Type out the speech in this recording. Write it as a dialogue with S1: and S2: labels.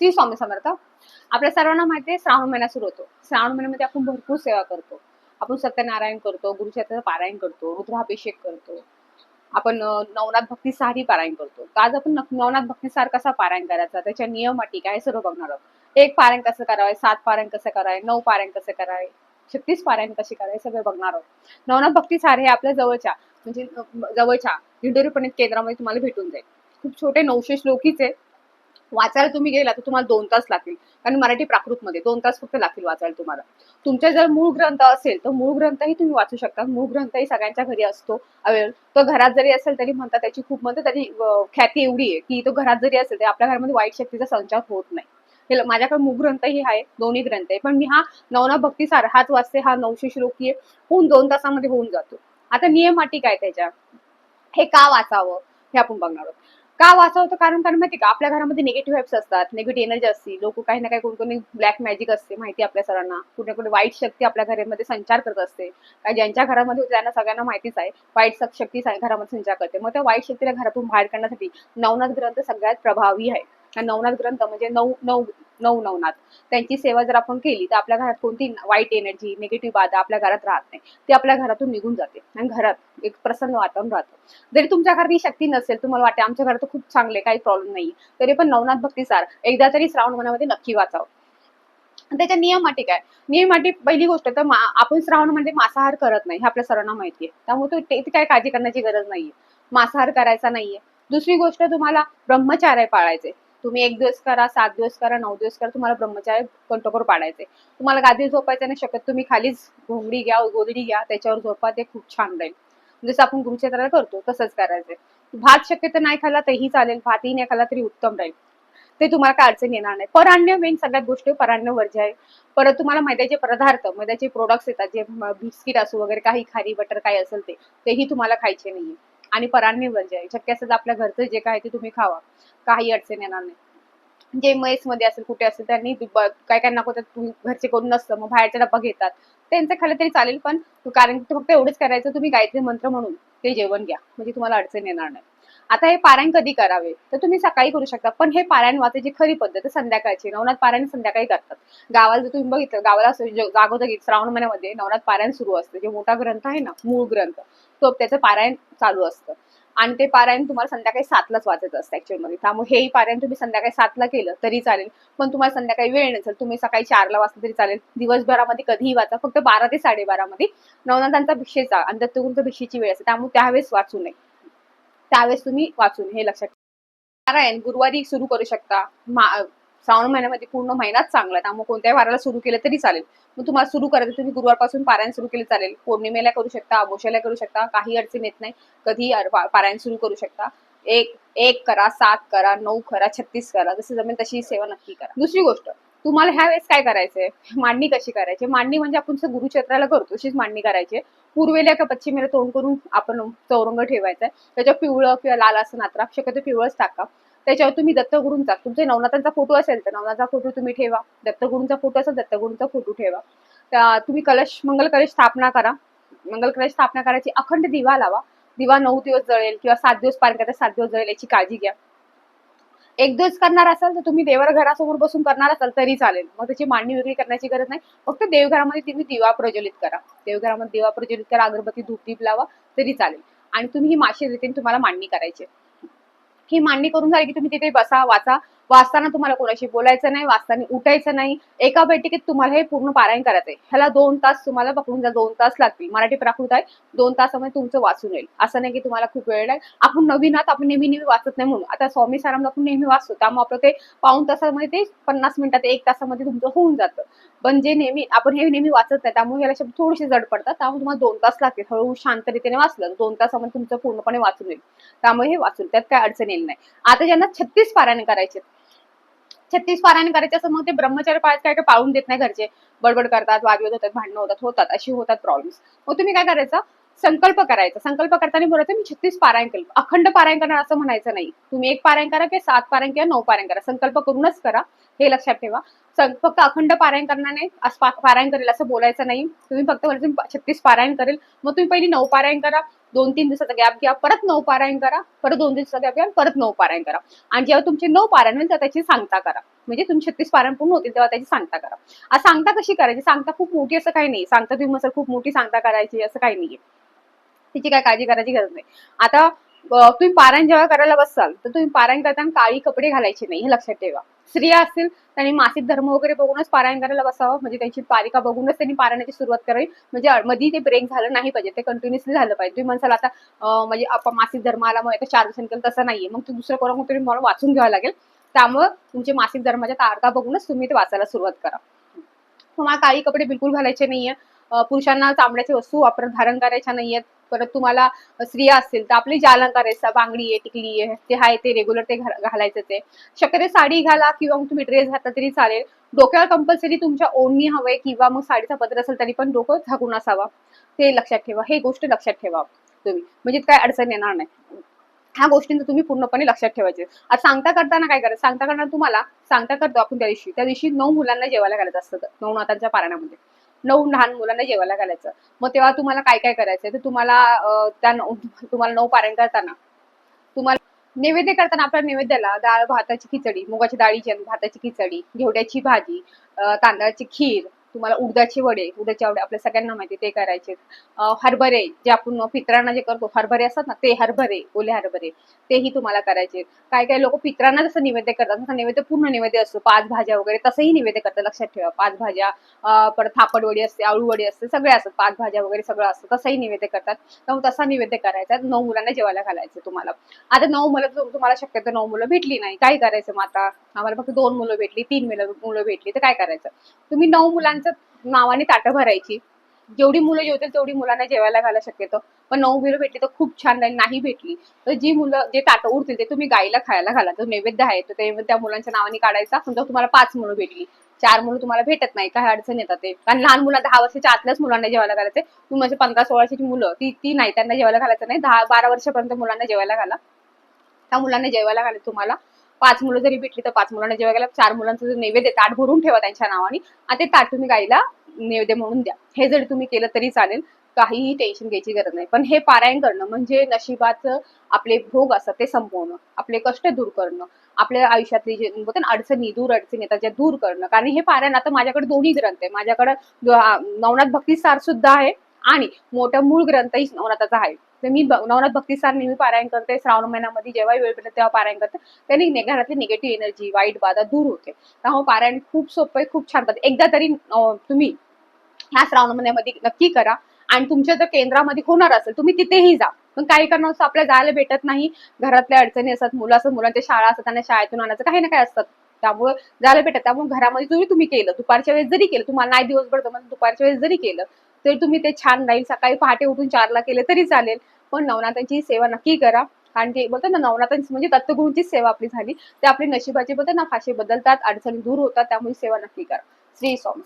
S1: श्री स्वामी समर्थ. आपल्या सर्वांना माहिती आहे श्रावण महिना सुरू होतो. श्रावण महिन्यामध्ये आपण भरपूर सेवा करतो. आपण सत्यनारायण करतो गुरुचरित्राचं पारायण करतो रुद्राभिषेक करतो. आपण नवनाथ भक्ती सारही पारायण करतो. तर आज आपण नवनाथ भक्ती सार कसा पारायण करायचा? त्याच्या नियम अटी काय हे सर्व बघणार आहोत. एक पारायण कसं करावे? सात पारायण कसं करावे? नऊ पारायण कसं करावे? छत्तीस पारायण कसे करावे? सगळे बघणार आहोत. नवनाथ भक्ती सार हे आपल्या जवळच्या म्हणजे जवळच्या दिंडोरी पंडित केंद्रामध्ये तुम्हाला भेटून जाईल. खूप छोटे नऊशे श्लोकीच आहे. वाचायला तुम्ही गेला तर तुम्हाला दोन तास लागतील. कारण मराठी प्राकृतमध्ये दोन तास फक्त लागतील वाचायला तुम्हाला. तुमचा जर मूळ ग्रंथ असेल तर मूळ ग्रंथही तुम्ही वाचू शकता. मूळ ग्रंथही सगळ्यांच्या घरी असतो. अवेलेबल तो घरात जरी असेल तरी म्हणतात त्याची खूप म्हणतात त्याची ख्याती एवढी आहे की तो घरात जरी असेल तरी आपल्या घरामध्ये वाईट शक्तीचा संचार होत नाही. माझ्याकडे मूळ ग्रंथही आहे दोन्ही ग्रंथ आहे. पण मी हा नवना भक्ती सार हाच वाचते हा नऊशे श्लोकी आहे होऊन दोन तासामध्ये होऊन जातो. आता नियम अटी काय त्याच्या? हे का वाचावं? हे आपण बघणार आहोत. का वाचवतो? कारण कारण माहिती का आपल्या घरामध्ये निगेटिव्ह व्हाइब्स असतात निगेटिव्ह एनर्जी असते. लोक काही ना काही कोणी कोणी ब्लॅक मॅजिक असते माहिती आपल्या सरांना. कुठे कुठे वाईट शक्ती आपल्या घरामध्ये संचार करत असते. काय ज्यांच्या घरामध्ये त्यांना सगळ्यांना माहितीच आहे. वाईट शक्ती घरामध्ये संचार करते. मग त्या वाईट शक्तीला घरातून बाहेर काढण्यासाठी नवनाथ ग्रंथ सगळ्यात प्रभावी आहे नवनाथ ग्रंथ म्हणजे नऊ नऊ नऊ नवनाथ. त्यांची सेवा जर आपण केली तर आपल्या घरात कोणती वाईट एनर्जी निगेटिव्ह बाधा आपल्या घरात राहत नाही. ती आपल्या घरातून निघून जाते आणि घरात एक प्रसन्न वातावरण राहतं. जरी तुमच्या घरात ही शक्ती नसेल तुम्हाला वाटते आमच्या घरात खूप चांगले काही प्रॉब्लेम नाही तरी पण नवनाथ भक्तीसार एकदा तरी श्रावण महिन्यामध्ये नक्की वाचावं. त्याच्या नियम अटी काय? नियम अटी पहिली गोष्ट तर आपण श्रावण म्हणजे मध्ये मांसाहार करत नाही हे आपल्या सर्वांना माहिती आहे त्यामुळे तो ते काय काळजी करण्याची गरज नाहीये. मांसाहार करायचा नाहीये. दुसरी गोष्ट तुम्हाला ब्रह्मचार्य पाळायचे तुम्ही एक दिवस करा सात दिवस करा नऊ दिवस करा तुम्हाला ब्रह्मचार्य कंटोकर पाडायचे. तुम्हाला गादी झोपायचं नाही शकत तुम्ही खालीच घोंगडी घ्या गोदडी घ्या त्याच्यावर झोपा ते खूप छान राहील. म्हणजे जसं आपण गुरुक्षेत्राला करतो तसंच करायचंय भात शक्यतो नाही खाल्ला तरीही चालेल भातही नाही खाल्ला तरी उत्तम राहील. ते तुम्हाला काय अडचण येणार नाही. पराण्य मेन सगळ्यात गोष्टी पराण्य वर्ज्य आहे. परत तुम्हाला मैद्याचे पदार्थ मैद्याचे प्रोडक्ट्स येतात जे बिस्किट असो वगैरे काही खारी बटर काही असेल ते तेही तुम्हाला खायचे नाहीये. आणि पराण्य वर्ज्य आहे. शक्य असेल आपल्या घरचं जे काय ते तुम्ही खावा. काही अडचण येणार नाही. म्हणजे जे मेस मध्ये असेल कुठे असेल त्यांनी काय काय नको तर घरचे कोण नसतं मग बाहेरचा डब्बा घेतात. त्यांचं खाल्लं तरी चालेल पण कारण की फक्त एवढंच करायचं तुम्ही गायत्री मंत्र म्हणून ते जेवण घ्या. म्हणजे तुम्हाला अडचण येणार नाही. आता हे पारायण कधी करावे? तर तुम्ही सकाळी करू शकता पण हे पारायण वाचायची खरी पद्धत संध्याकाळची. नवनाथ पारायण संध्याकाळी करतात. गावाला जर तुम्ही बघितलं गावाला जागोजागी श्रावण महिन्यामध्ये नवनाथ पारायण सुरू असतं. जे मोठा ग्रंथ आहे ना मूळ ग्रंथ तो त्याचं पारायण चालू असतं. आणि ते पारायण तुम्हाला संध्याकाळी सातलाच वाचायचं असतं ऍक्च्युअलमध्ये त्यामुळे हेही पारायण तुम्ही संध्याकाळी सातला केलं तरी चालेल. पण तुम्हाला संध्याकाळी वेळ नसेल तुम्ही सकाळी चारला वाचलं तरी चालेल. दिवसभरामध्ये कधीही वाचा फक्त बारा ते साडेबारा मध्ये नवनाथांचा भिक्षेचा आणि दत्तगुरूंचा भिक्षेची वेळ असते. त्यामुळे त्यावेळेस वाचू नये. त्यावेळेस तुम्ही वाचून हे लक्षात पारायण गुरुवारी सुरू करू शकता. श्रावण महिन्यामध्ये पूर्ण महिनाच चांगला आहे. त्यामुळे कोणत्याही वाराला सुरू केलं तरी चालेल. मग तुम्हाला सुरू करायचं तुम्ही गुरुवारपासून पारायण सुरू केलं चालेल. पौर्णिमेला करू शकता अमावस्याला करू शकता काही अडचण येत नाही. कधी पारायण सुरू करू शकता. एक एक करा सात करा नऊ करा छत्तीस करा. जसं जमेल तशी सेवा नक्की करा. दुसरी गोष्ट तुम्हाला ह्या वेळेस काय करायचंय मांडणी कशी करायची? मांडणी म्हणजे आपण जसं गुरुक्षेत्राला करतो तशीच मांडणी करायची पूर्वेला का पश्चिमेला तोंड करून आपण चौरंग ठेवायचा आहे. त्याच्यावर पिवळं किंवा लाल असं नात्रा शक्यतो पिवळंच टाका. त्याच्यावर तुम्ही दत्तगुरूंचा तुमचे नवनाथांचा फोटो असेल तर नवनाथचा फोटो तुम्ही ठेवा. दत्तगुरूंचा फोटो असेल दत्तगुरूंचा फोटो ठेवा. त्या तुम्ही कलश मंगल कलश स्थापना करा. मंगल कलश स्थापना करायची. अखंड दिवा लावा. दिवा नऊ दिवस जळेल किंवा सात दिवस पार करता सात दिवस जळेल याची काळजी घ्या. एक दिवस करणार असाल तर तुम्ही देवर घरासमोर बसून करणार असाल तरी चालेल. मग त्याची मांडणी वेगळी करण्याची गरज नाही. फक्त देवघरामध्ये तुम्ही दिवा प्रज्वलित करा. देवघरामध्ये दिवा प्रज्वलित करा. अगरबत्ती धूप दीप लावा तरी चालेल. आणि तुम्ही ही माशी रीतीने तुम्हाला मांडणी करायची आहे. ही मांडणी करून झाली की तुम्ही तिथे बसा वाचा. वाचताना तुम्हाला कोणाशी बोलायचं नाही वाचताना उठायचं नाही. एका बैठकीत तुम्हाला हे पूर्ण पारायण करायचं आहे. ह्याला दोन तास तुम्हाला पकडून जा दोन तास लागतील. मराठी प्राकृत आहे. दोन तासामध्ये तुमचं वाचून येईल. असं नाही की तुम्हाला खूप वेळ लागेल. आपण नवीन आहात आपण नेहमी नेहमी वाचत नाही म्हणून. आता स्वामी साराम आपण नेहमी वाचतो. त्यामुळे आपलं ते पाऊन तासामध्ये ते पन्नास मिनिटात एक तासामध्ये तुमचं होऊन जातं. पण जे नेहमी आपण हे नेहमी वाचत नाही त्यामुळे ह्याला शब्द थोडेसे जड पडतात. त्यामुळे तुम्हाला दोन तास लागतील. हळूहळू शांत रीतीने वाचलं दोन तासामध्ये तुमचं पूर्णपणे वाचून येईल. त्यामुळे हे वाचून त्यात काय अडचण येईल नाही. आता ज्यांना छत्तीस पारायण करायचे छत्तीस पारायण करायचे असं मग ते ब्रह्मचार्य पाळत काय काय पाळून देत नाही घरचे. बडबड करतात वादविवाद होतात भांडणं होतात होतात अशी होतात प्रॉब्लेम्स मग तुम्ही काय करायचं? संकल्प करायचा. संकल्प करताना बोलायचं मी छत्तीस पारायण केलं. अखंड पारायण करणार असं म्हणायचं नाही. तुम्ही एक पारायण करा किंवा सात पारायण किंवा नऊ पारायण करा. संकल्प करूनच करा. हे लक्षात ठेवा. फक्त अखंड पारायण करणार नाही पारायण करेल असं बोलायचं नाही. तुम्ही फक्त छत्तीस पारायण करेल. मग तुम्ही पहिली नऊ पारायण करा. दोन तीन दिवसाचा गॅप घ्या परत नऊ पारायण करा परत दोन दिवसाचा गॅप घ्या परत नऊ पारायण करा. आणि जेव्हा तुमचे नऊ पारायण होईल तेव्हा त्याची सांगता करा. म्हणजे तुम्ही छत्तीस पारायण पूर्ण होतील तेव्हा त्याची सांगता करा. आज सांगता कशी करायची? सांगता खूप मोठी असं काही नाही. सांगता तुम्ही खूप मोठी सांगता करायची असं काही नाहीये. तिची काय काळजी करायची गरज नाही. आता तुम्ही पारायण जेव्हा करायला बसाल तर तुम्ही पारायण करताना काळी कपडे घालायचे नाही हे लक्षात ठेवा. स्त्रिया असतील त्यांनी मासिक धर्म वगैरे बघूनच पारायण करायला बसावं म्हणजे त्यांची पारिका बघूनच त्यांनी पारायणाची सुरुवात करावी. म्हणजे मध्ये ते ब्रेक झालं नाही पाहिजे ते कंटिन्युअसली झालं पाहिजे. तुम्ही म्हणसाल आता म्हणजे आपण मासिक धर्म आला मग आता चार दिवसांनी केलं तसं नाहीये. मग तुम्ही दुसरं कोणा तरी मला वाचून घ्यावं लागेल. त्यामुळे तुमचे मासिक धर्माच्या तारखा बघूनच तुम्ही ते वाचायला सुरुवात करा. तुम्हाला काळी कपडे बिलकुल घालायचे नाहीये. पुरुषांना चामड्याच्या वस्तू वापर धारण करायच्या नाहीयेत. परत तुम्हाला स्त्रिया असतील तर आपले जे अलंकार आहे बांगडी आहे टिकली आहे ते आहे ते रेग्युलर ते घालायचं ते. शक्यतो साडी घाला किंवा मग तुम्ही ड्रेस घातला तरी चालेल. डोक्यावर कंपल्सरी तुमच्या ओढणी हवंय किंवा मग साडीचा पत्र असेल तरी पण डोकं झाकून असावा. ते लक्षात ठेवा. हे गोष्ट लक्षात ठेवा तुम्ही. म्हणजे काय अडचण येणार नाही. ह्या गोष्टींचं तुम्ही पूर्णपणे लक्षात ठेवायचे. आता सांगता करताना काय करायचं? सांगता करताना तुम्हाला सांगता करतो आपण त्या दिवशी. त्या दिवशी नऊ मुलांना जेवायला घालायचं असतं. नऊ नातांच्या पारायणामध्ये. नऊ लहान मुलांना जेवायला घालायचं. मग तेव्हा तुम्हाला काय काय करायचंय? तर तुम्हाला त्या नऊ तुम्हाला नऊ पारायण करताना तुम्हाला नैवेद्य करताना आपल्या नैवेद्याला डाळ भाताची खिचडी मुगाची डाळीची आणि भाताची खिचडी घेवड्याची भाजी अं, तांदळाची खीर तुम्हाला उडदाचे वडे उडदाचे वडे आपल्या सगळ्यांना माहिती ते करायचे. हरभरे जे आपण पित्रांना जे करतो हरभरे असतात ना ते हरभरे ओले हरभरे तेही तुम्हाला करायचे. काय काय लोक पित्रांना जसं नैवेद्य करतात तसं नैवेद्य पूर्ण नैवेद्य असतो. पाच भाज्या वगैरे तसंही नैवेद्य करतात लक्षात ठेवा. पाच भाज्या परत थापड वडी असते आळू वडी असते सगळे असतात. पाच भाज्या वगैरे सगळं असतं तसंही नैवेद्य करतात. त्यामुळे तसा नैवेद्य करायचा. नऊ मुलांना जेवायला घालायचं तुम्हाला. आता नऊ मुलं तुम्हाला शक्यतो नऊ मुलं भेटली नाही. काय करायचं मग आता? आम्हाला फक्त दोन मुलं भेटली तीन मुलं मुलं भेटली तर काय करायचं? तुम्ही नऊ मुलांचं नावाने ताटं भरायची. जेवढी मुलं जेवतील तेवढी मुलांना जेवायला घाला शक्यतो. पण नऊ मुलं भेटली तर खूप छान राहील नाही भेटली तर जी मुलं जे ताटं उरतील ते तुम्ही गाईला खायला घाला. जो नैवेद्य आहे तर ते त्या मुलांच्या नावाने काढायचा. समजा तुम्हाला पाच मुलं भेटली चार मुलं तुम्हाला भेटत नाही काय अडचण येतात ते. कारण लहान मुलं दहा वर्षाच्या आतल्याच मुलांना जेवायला घालायचे तुम्ही म्हणजे पंधरा सोळाची मुलं ती ती नाही त्यांना जेवायला घालायचं नाही. दहा बारा वर्षापर्यंत मुलांना जेवायला घाला. त्या मुलांना जेवायला घालायचं तुम्हाला. पाच मुलं जरी भेटली तर पाच मुलांना जेव्हा घाला चार मुलांचं जर नैवेद्य ताट भरून ठेवा त्यांच्या नावाने आणि ते ताट तुम्ही गाईला नैवेद्य म्हणून द्या. हे जरी तुम्ही केलं तरी चालेल काहीही टेन्शन घ्यायची गरज नाही. पण हे पारायण करणं म्हणजे नशिबाचं आपले भोग असतात ते संपवणं आपले कष्ट दूर करणं आपल्या आयुष्यातली जे बोलतात ना अडचणी दूर अडचणी येतात ज्या दूर करणं. कारण हे पारायण आता माझ्याकडे दोन्ही ग्रंथ आहे. माझ्याकडे नवनाथ भक्ती सार सुद्धा आहे आणि मोठा मूळ ग्रंथही नवनाथाचा आहे. तर मी नवनाथ भक्तीसार नेहमी पारायण करते श्रावण महिन्यामध्ये जेव्हा वेळ भेटते तेव्हा पारायण करते. त्याने घरातली निगेटिव्ह एनर्जी वाईट बाधा दूर होते. त्यामुळे पारायण खूप सोपं आहे खूप छान करते एकदा तरी तुम्ही ह्या श्रावण महिन्यामध्ये नक्की करा. आणि तुमच्या जर केंद्रामध्ये होणार असेल तुम्ही तिथेही जा. पण काही कारणास्तव आपल्याला जायला भेटत नाही. घरातल्या अडचणी असतात मुलं असतात मुलांच्या शाळा असतात त्यांना शाळेतून आणायचं काही ना काही असतात त्यामुळे जायला भेटत. त्यामुळे घरामध्ये जरी तुम्ही केलं दुपारच्या वेळेस जरी केलं तुम्हाला नाही दिवसभर जमत दुपारच्या वेळेस जरी केलं तर तुम्ही ते छान राहील सकाळी पहाटे उठून चारला केले तरी चालेल. पण नवनाथांची सेवा नक्की करा. कारण ते बोलतात ना नवनाथांची म्हणजे दत्तगुरूंचीच सेवा आपली झाली. ते आपली नशिबाचे बोलतात ना फाशे बदलतात अडचणी दूर होतात त्यामुळे सेवा नक्की करा. श्री स्वामी